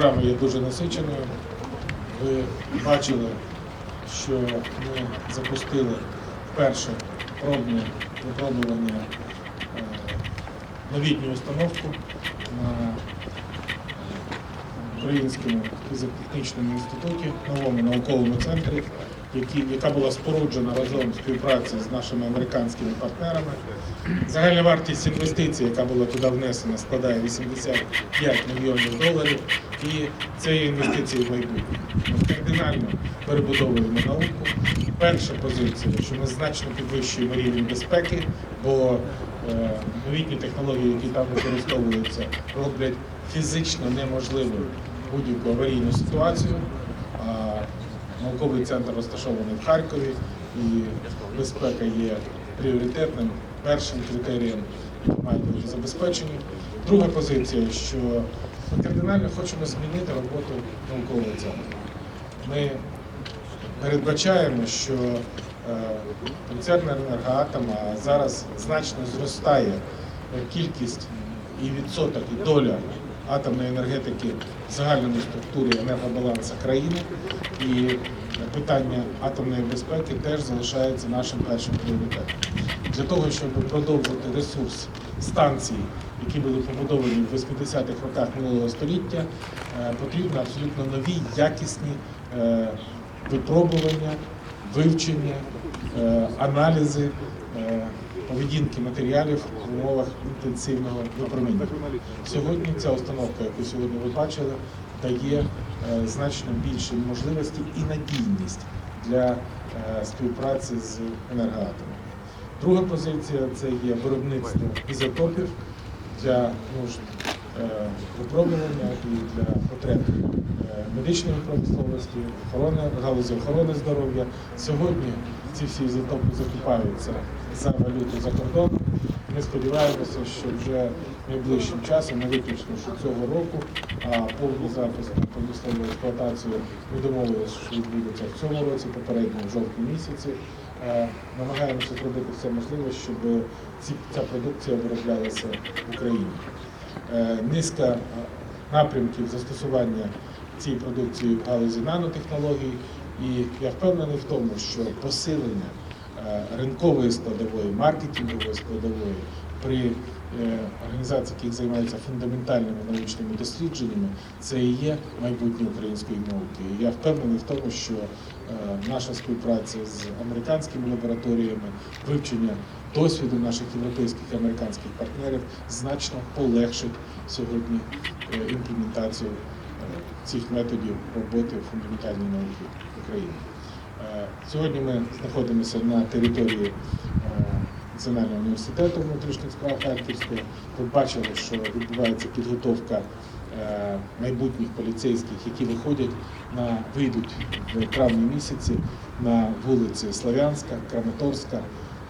Програма є дуже насиченою. Ви бачили, що ми запустили вперше пробне випробування е, новітню установку на Українському фізико-технічному інституті, новому науковому центрі, які, яка була споруджена разом співпраці з нашими американськими партнерами. Загальна вартість інвестицій, яка була туди внесена, складає 85 мільйонів доларів. І це є інвестиції в майбутнє. Ми кардинально перебудовуємо науку. Перша позиція, що ми значно підвищуємо рівень безпеки, бо е, новітні технології, які там використовуються, роблять фізично неможливою будь-яку аварійну ситуацію. Науковий центр розташований в Харкові, і безпека є пріоритетним першим критерієм, який має бути забезпечені. Друга позиція, що ми кардинально хочемо змінити роботу наукового центру. Ми передбачаємо, що е, концерн «Енергоатом» зараз значно зростає кількість і відсоток, і доля атомної енергетики в загальному структурі енергобалансу країни. І питання атомної безпеки теж залишається нашим першим пріоритетом. Для того, щоб продовжити ресурс станцій, які були побудовані в 80-х роках минулого століття, е, потрібно абсолютно нові, якісні е, випробування, вивчення, аналізи е, поведінки матеріалів в умовах інтенсивного випромінення. Сьогодні ця установка, яку сьогодні ви бачили, дає е, значно більші можливості і надійність для е, співпраці з енергоатомом. Друга позиція це є виробництво ізотопів для нужд е, випробування і для потреб е, медичної промисловості, охорони, галузі охорони здоров'я. Сьогодні ці всі ізотопи закупаються за валюту за кордоном. Ми сподіваємося, що вже найближчим часом, не виключно що цього року, а повний запуск на промислову експлуатацію ми домовилися, що відбудеться в цьому році, попередньо в жовтні місяці. Е, Намагаємося зробити все можливе, щоб ця продукція вироблялася в Україні. Е, Низка е, напрямків застосування цієї продукції в галузі нанотехнологій. І я впевнений в тому, що посилення ринкової складової, маркетингової складової при е, організаціях, які займаються фундаментальними научними дослідженнями, це і є майбутнє української науки. І я впевнений в тому, що е, наша співпраця з американськими лабораторіями, вивчення досвіду наших європейських і американських партнерів значно полегшить сьогодні е, імплементацію е, цих методів роботи в Україні. Е, Сьогодні ми знаходимося на території е, Національного університету внутрішніх справ Харківського. Ви бачили, що відбувається підготовка е, майбутніх поліцейських, які виходять на вийдуть в травні місяці на вулиці Славянська, Краматорська,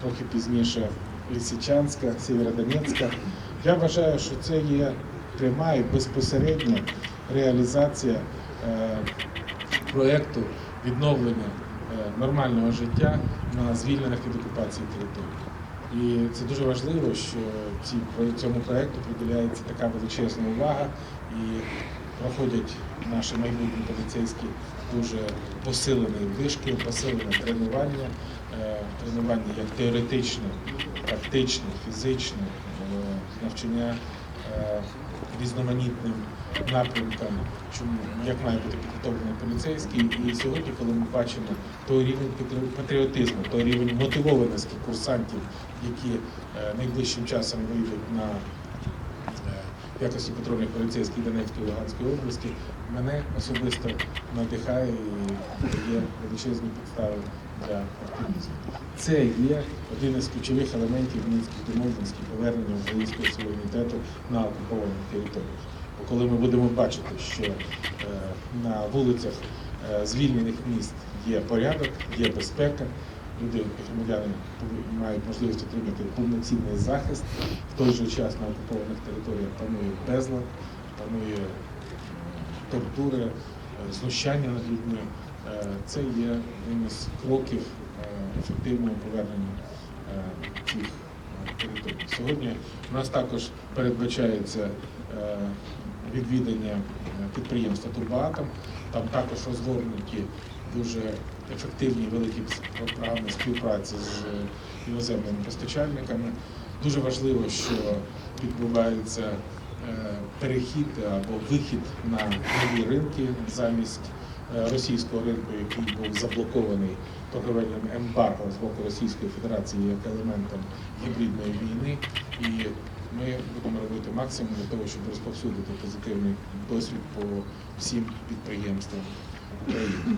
трохи пізніше Лисичанська, Сєвєродонецька. Я вважаю, що це є пряма і безпосередня реалізація е, проєкту відновлення е, нормального життя на звільнених від окупації територіях. І це дуже важливо, що цьому проєкту приділяється така величезна увага і проходять наші майбутні поліцейські дуже посилений вишкіл, посилене тренування, е, тренування як теоретичне, практичне, фізичне, е, навчання е, різноманітним напрямкам, чому як має бути підготовлений поліцейський. І сьогодні, коли ми бачимо той рівень патріотизму, той рівень мотивованості курсантів, які е, найближчим часом вийдуть на е, якості патрульних поліцейських Донецької Луганської області, мене особисто надихає і дає величезні підстави для оптимізму. Це є один із ключових елементів мінських домовленостей повернення українського суверенітету на окупованих територіях. Бо коли ми будемо бачити, що е, на вулицях е, звільнених міст є порядок, є безпека, люди громадяни мають можливість отримати повноцінний захист. В той же час на окупованих територіях панує безлад, панує тортури, е, знущання над людьми. Це є одним із кроків ефективного повернення е, цих е, територій. Сьогодні у нас також передбачається е, відвідання підприємства Турбоатом. Там також розгорнуті дуже ефективні великі програми співпраці з іноземними постачальниками. Дуже важливо, що відбувається перехід або вихід на нові ринки замість російського ринку, який був заблокований торговельним ембарго з боку Російської Федерації як елементом гібридної війни. І ми будемо робити максимум для того, щоб розповсюдити позитивний досвід по всім підприємствам України.